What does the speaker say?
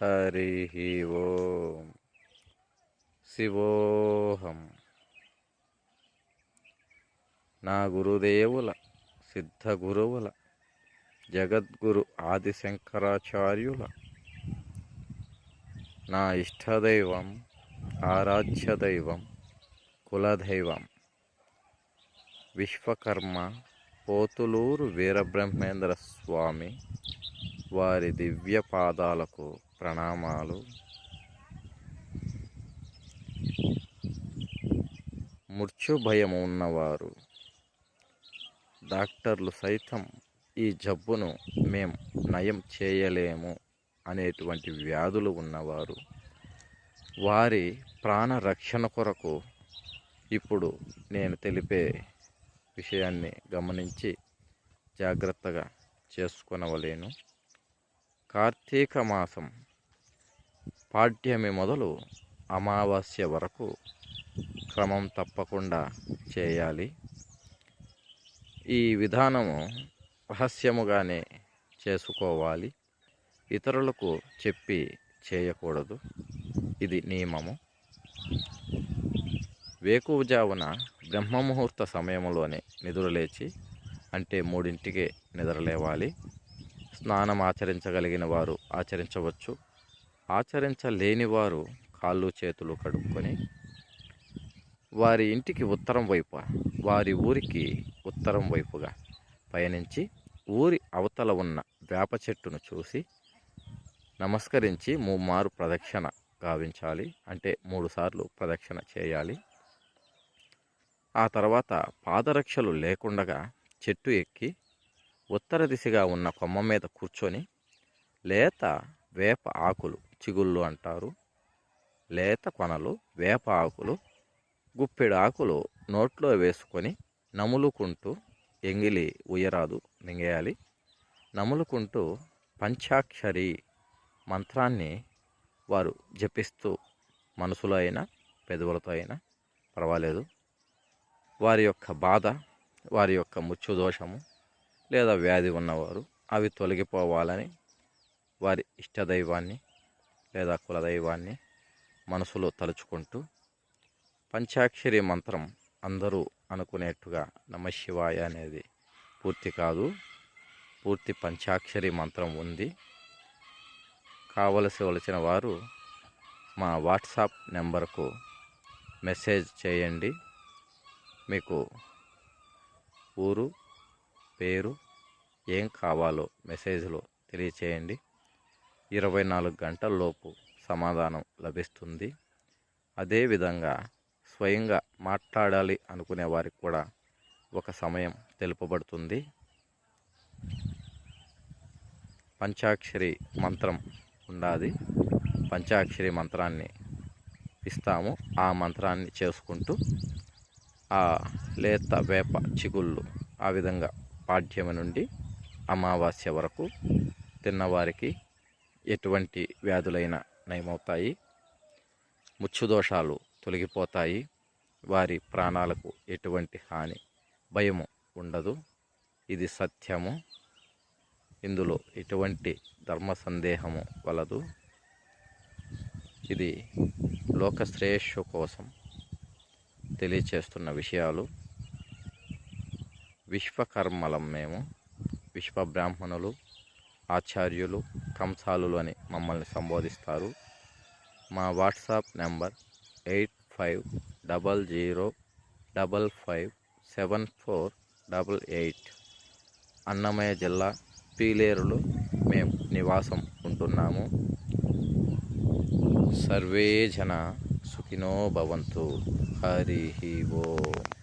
హరి ఓం శివోహం నా గురుదేవుల సిద్ధ గురువుల జగద్గురు ఆదిశంకరాచార్యుల నా ఇష్టదైవం ఆరాధ్య దైవం కులదైవం విశ్వకర్మ పోతులూరు వీరబ్రహ్మేంద్ర స్వామి వారి దివ్య పాదాలకు ప్రణామాలు. మృత్యు భయం ఉన్నవారు డాక్టర్లు సైతం ఈ జబ్బును మేం నయం చేయలేము అనేటువంటి వ్యాధులు ఉన్నవారు వారి ప్రాణ రక్షణ కొరకు ఇప్పుడు నేను తెలిపే విషయాన్ని గమనించి జాగ్రత్తగా చేసుకొనవలేను. కార్తీక మాసం పాఠ్యమి మొదలు అమావాస్య వరకు క్రమం తప్పకుండా చేయాలి. ఈ విధానము రహస్యముగానే చేసుకోవాలి. ఇతరులకు చెప్పి చేయకూడదు. ఇది నియమము. వేకువజావున బ్రహ్మముహూర్త సమయంలోనే నిద్రలేచి అంటే మూడింటికే నిద్రలేవాలి. స్నానం ఆచరించగలిగిన వారు ఆచరించవచ్చు. ఆచరించలేని వారు కాళ్ళు చేతులు కడుక్కొని వారి ఇంటికి ఉత్తరం వైపు వారి ఊరికి ఉత్తరం వైపుగా పయనించి ఊరి అవతల ఉన్న వేప చెట్టును చూసి నమస్కరించి ముమ్మారు ప్రదక్షిణ గావించాలి. అంటే మూడుసార్లు ప్రదక్షిణ చేయాలి. ఆ తర్వాత పాదరక్షలు లేకుండగా చెట్టు ఎక్కి ఉత్తర దిశగా ఉన్న కొమ్మ మీద కూర్చొని లేత వేప ఆకులు చిగుళ్ళు అంటారు. లేత కొనలు వేప ఆకులు గుప్పెడు ఆకులు నోట్లో వేసుకొని నములుకుంటూ ఎంగిలి ఉయ్యరాదు మింగేయాలి. నములుకుంటూ పంచాక్షరి మంత్రాన్ని వారు జపిస్తూ మనసులో అయినా పెదవులతో అయినా పర్వాలేదు. వారి యొక్క బాధ వారి యొక్క ముచ్చు దోషము లేదా వ్యాధి ఉన్నవారు అవి తొలగిపోవాలని వారి ఇష్టదైవాన్ని లేదా కులదైవాన్ని మనసులో తలుచుకుంటూ పంచాక్షరి మంత్రం అందరూ అనుకునేట్టుగా నమశివాయ అనేది పూర్తి కాదు. పూర్తి పంచాక్షరి మంత్రం ఉంది. కావలసి వలసిన వారు మా వాట్సాప్ నెంబర్కు మెసేజ్ చేయండి. మీకు ఊరు పేరు ఏం కావాలో మెసేజ్లో తెలియచేయండి. ఇరవై నాలుగు గంటల్లోపు సమాధానం లభిస్తుంది. అదేవిధంగా స్వయంగా మాట్లాడాలి అనుకునే వారికి కూడా ఒక సమయం తెలుపబడుతుంది. పంచాక్షరి మంత్రం ఉండాది. పంచాక్షరి మంత్రాన్ని ఇస్తాము. ఆ మంత్రాన్ని చేసుకుంటూ ఆ లేత వేప చిగుళ్ళు ఆ విధంగా పాఠ్యము నుండి అమావాస్య వరకు తిన్నవారికి ఎటువంటి వ్యాధులైన నయమవుతాయి. ముచ్చుదోషాలు తొలగిపోతాయి. వారి ప్రాణాలకు ఎటువంటి హాని భయము ఉండదు. ఇది సత్యము. ఇందులో ఎటువంటి ధర్మ సందేహము వలదు. ఇది లోకశ్రేయస్సు కోసం తెలియచేస్తున్న విషయాలు. విశ్వకర్మలం మేము విశ్వబ్రాహ్మణులు ఆచార్యులు కంసాలులు అని మమ్మల్ని సంబోధిస్తారు. మా WhatsApp number eight five double zero double five seven four double eight. Annamayya జిల్లా పీలేరులో మేము నివాసం ఉంటున్నాము. సర్వే జన సుఖినో భవంతు. హరి ఓం.